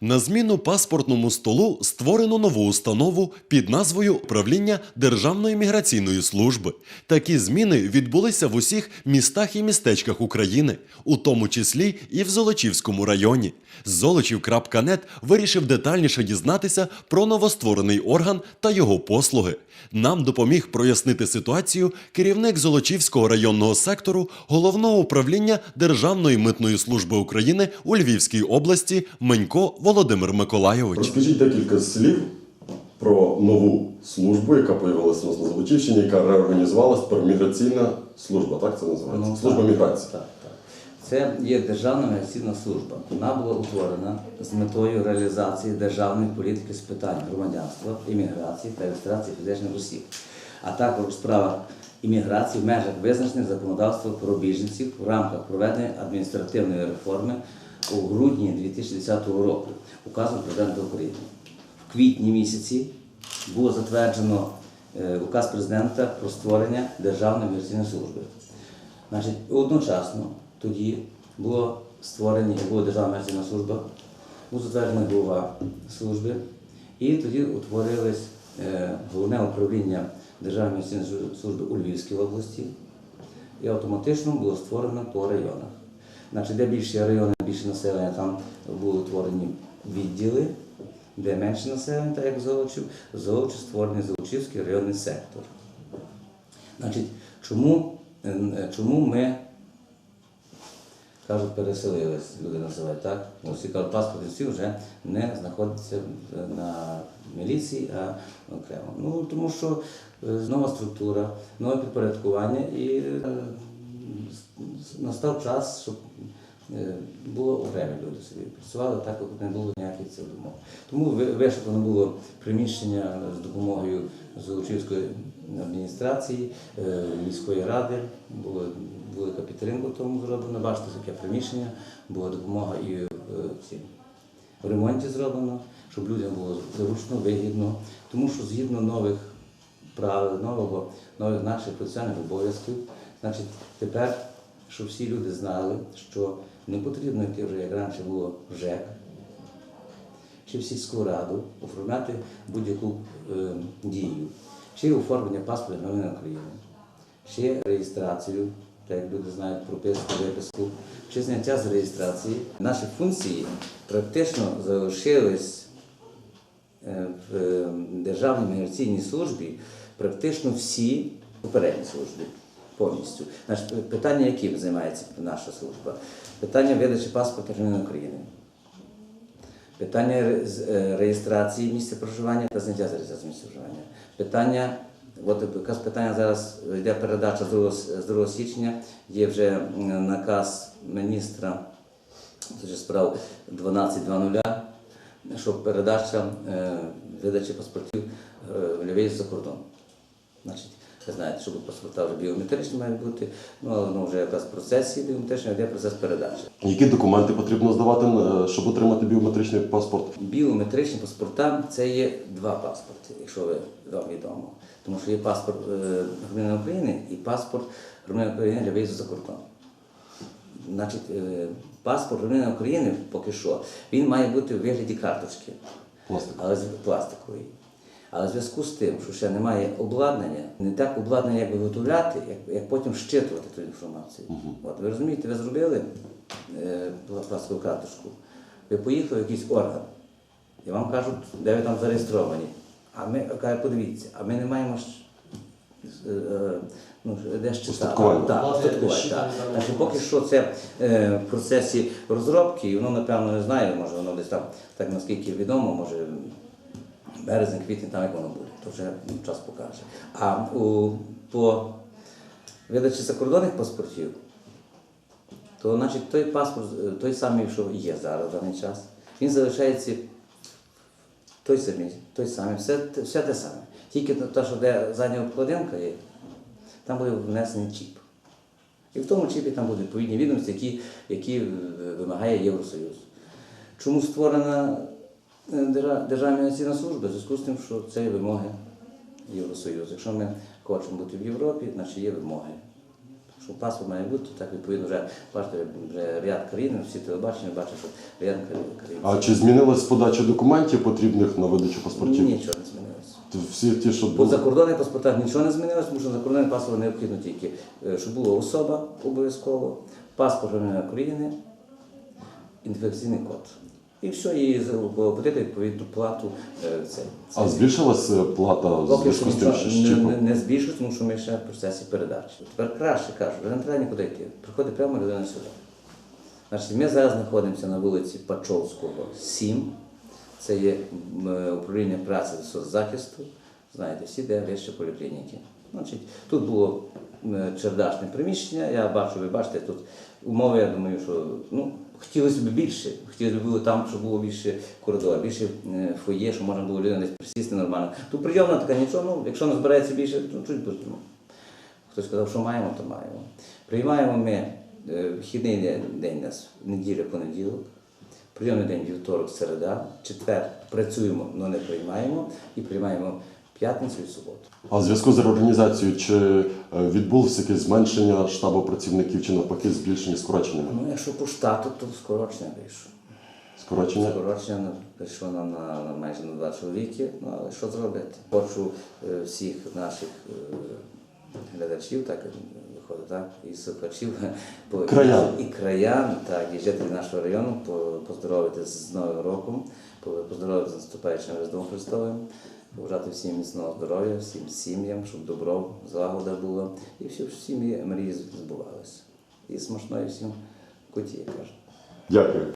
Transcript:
На зміну паспортному столу створено нову установу під назвою Управління Державної міграційної служби. Такі зміни відбулися в усіх містах і містечках України, у тому числі і в Золочівському районі. Золочів.нет вирішив детальніше дізнатися про новостворений орган та його послуги. Нам допоміг прояснити ситуацію керівник Золочівського районного сектору головного управління Державної митної служби України у Львівській області Менько Володимир Миколайович. Розкажіть декілька слів про нову службу, яка появилася у на Золочівщині, яка реорганізувалась тепер міграційна служба, так це називається? Ну, служба так, міграції. Це є Державна міграційна служба. Вона була утворена з метою реалізації державної політики з питань громадянства, імміграції та реєстрації фізичних осіб, а також у справах імміграції в межах визначених законодавством про біженців в рамках проведення адміністративної реформи у грудні 2010 року указом президента України. В квітні місяці було затверджено е, указ президента про створення Державної міграційної служби. Значить, одночасно тоді було створені, була Державна міграційна служба, був затверджений голова служби, і тоді утворилось е, головне управління Державної міграційної служби у Львівській області, і автоматично було створено по районах. Значить, де більші райони, більше населення, там були утворені відділи, де менше населення, так як Золочів, Золочів створений Золочівський районний сектор. Значить, чому, е, чому ми, кажуть, переселились, люди називають так? Ну, Всі кажуть, паспорт всі вже не знаходиться на міліції, а окремо. Ну, тому що е, нова структура, нове підпорядкування і е, настав час, щоб е, було окремі люди собі працювали так, як не було ніяких цих думок. Тому ви- вишукано було приміщення з допомогою Золочівської адміністрації, міської ради, було велика підтримка тому зроблена. Бачите, таке приміщення, була допомога і е, цім в ремонті зроблено, щоб людям було зручно, вигідно, тому що згідно нових правил, нового, нових наших процесуальних обов'язків, значить, тепер, щоб всі люди знали, що не потрібно йти вже, як раніше було ЖЕК, чи в сільську раду, оформляти будь-яку е, дію, чи оформлення паспорту громадянина України, чи реєстрацію, так як люди знають прописку, виписку, чи зняття з реєстрації. Наші функції практично залишились е, в е, Державній міграційній службі практично всі попередні служби повністю. Значить, питання, яким займається наша служба? Питання видачі паспорта громадянина України. Питання е, реєстрації місця проживання та зняття з реєстрації місця проживання. Питання, от якраз питання зараз йде передача з 2, січня, є вже наказ міністра справ 12.00, що передача е, видачі паспортів в для за кордон. Значить, ви знаєте, що паспорта вже біометричні мають бути, ну але воно вже якраз в процесі біометричний, йде процес передачі. Які документи потрібно здавати, е, щоб отримати біометричний паспорт? Біометричні паспорта це є два паспорти, якщо ви вам відомо. Тому що є паспорт е, громадянина України і паспорт громадянина України для виїзду за кордон. Значить, е, паспорт громадянина України поки що він має бути у вигляді карточки, Пластик. але з пластикової. Але в зв'язку з тим, що ще немає обладнання, не так обладнання, як виготовляти, як, як потім щитувати ту інформацію. От, ви розумієте, ви зробили е, пластикову карточку, ви поїхали в якийсь орган, і вам кажуть, де ви там зареєстровані. А ми кажуть, подивіться, а ми не маємо ж, е, е, ну, де ж Устаткування. Так, поки що це е, в процесі розробки, і воно, напевно, не знаю, може воно десь там, так наскільки відомо, може березень, квітень, там як воно буде, то вже час покаже. А у, по видачі закордонних паспортів, то значить той паспорт, той самий, що є зараз в даний час, він залишається той самий, той самий, все, все те саме. Тільки те, що де задня обкладинка є, там буде внесений чіп. І в тому чіпі там будуть відповідні відомості, які, які вимагає Євросоюз. Чому створена Держа- Державна міграційна служба? В зв'язку з тим, що це є вимоги Євросоюзу. Якщо ми хочемо бути в Європі, значить є вимоги. Що паспорт має бути, то так відповідно вже бачите, вже ряд країн, всі телебачення бачать, що ряд країн. А чи змінилась подача документів потрібних на видачу паспортів? Нічого не змінилося. Всі ті, що По закордонних паспортах нічого не змінилося, тому що закордонний паспорт необхідно тільки, е, щоб була особа обов'язково, паспорт громадянина України, інфекційний код. І все, і платити відповідну плату. е, Це, це. А збільшилась е, плата в зв'язку з тим, що не, не, збільшують, тому що ми ще в процесі передачі. Тепер краще кажу, вже не треба нікуди йти. Приходить прямо людина сюди. Значить, ми зараз знаходимося на вулиці Пачовського, 7. Це є е, управління праці соцзахисту. Знаєте, всі де вище поліклініки. Значить, тут було м, чердачне приміщення. Я бачу, ви бачите, тут умови, я думаю, що ну, хотілося б більше. Хотілося б було там, щоб було більше коридор, більше е, фоє, щоб можна було людина десь присісти нормально. Тут прийомна така нічого, ну, якщо не збирається більше, то чуть пустимо. Хтось сказав, що маємо, то маємо. Приймаємо ми е, вихідний день, нас неділя, понеділок, прийомний день вівторок, середа, четвер працюємо, але не приймаємо, і приймаємо п'ятницю і суботу. А в зв'язку з реорганізацією, чи е, відбулося якесь зменшення штабу працівників, чи навпаки збільшення скороченнями? Ну, якщо по штату, то скорочення вийшло. Скорочення? Скорочення прийшло на, на, на майже на два чоловіки, ну але що зробити? Хочу е, всіх наших е, глядачів, так виходить, так, і слухачів, по- Краян. і краян, так, і жителів нашого району по- поздоровити з Новим роком, по- поздоровити з наступаючим Різдвом Христовим, побажати всім міцного здоров'я, всім сім'ям, щоб добро, злагода була, і всі сім'ї мрії збувалися. І смачної всім куті, я кажу. Дякую.